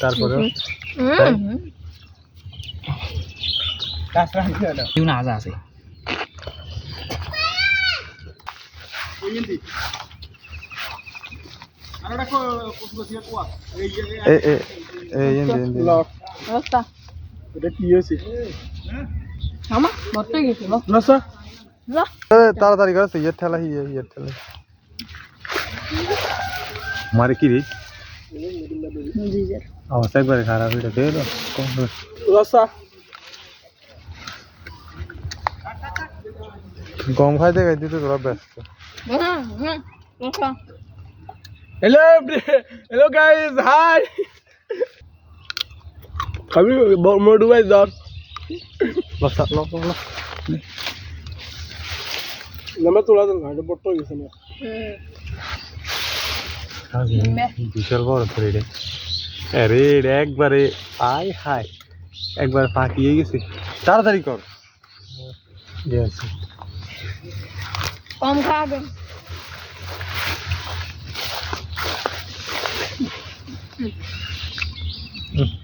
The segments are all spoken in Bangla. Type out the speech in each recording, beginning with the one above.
তারপরে দিও না আজা আছে এ এ এ এন্ড এন্ড রাস্তা এটা কি হয়েছে? আমা মরতে গেছিল না স্যার। না তাড়াতাড়ি করে ইয়ে ঠেলা ইয়ে ইয়ে ঠেলা। মারে কি রে? অবস্থা একবারে খারাপ হয়ে গেছে কম। গম খাইতে খাইতে তো তোরা ব্যস্ত। হুম রাস্তা হ্যালো হ্যালো গাইস হাই খাবি মোটু ভাই ধর লসা লস লস নামে তোলা তো ঘাটে পড়তে গেছে না বিশাল বড় ধরে রে আরে রে একবারে আয় হায় একবার পাকিয়ে গেছে তাড়াতাড়ি কর Yes. কম খাবে হুম, হুম, হুম, দেখ, এর ভিতরে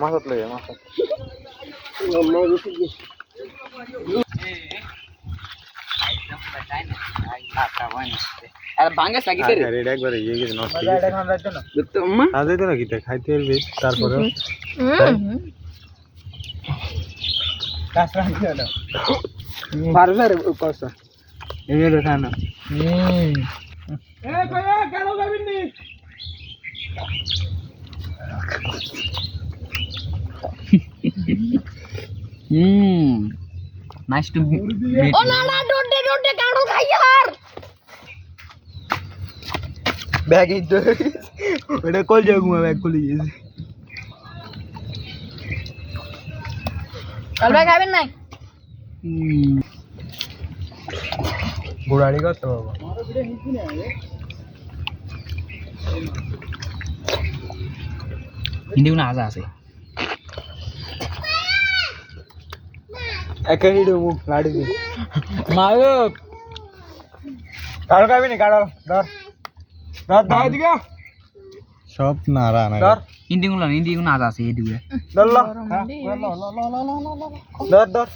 মাথাত লইয়া মাথাত আর ভাঙ্গে সাকিতে রে আরে একবারে ইয়ে গেছে নষ্ট হয়ে গেছে তো মা না হুম। নাইস টু মিট ও না না ডোডে ডোডে কাড়ো খাইয়ার ব্যাগ এই তো। ওটা কল যাব ব্যাগ খুলে গেছে কালবে খাবেন নাই? বুড়াড়ি করতে বাবা হিন্দি কোনো আজা আছে। একা হিডো মুখ গাড়ি দিয়ে মাগো কারও খাবি নি কারও ধর ধর। ধর দিকে সব নাড়া না ধর। হিন্দি কোনো আজা আছে এই দিকে ধর ল। হ্যাঁ, দি। ধর ল, ল, ল, ল, ল, ল, ল, ল। ধর ধর।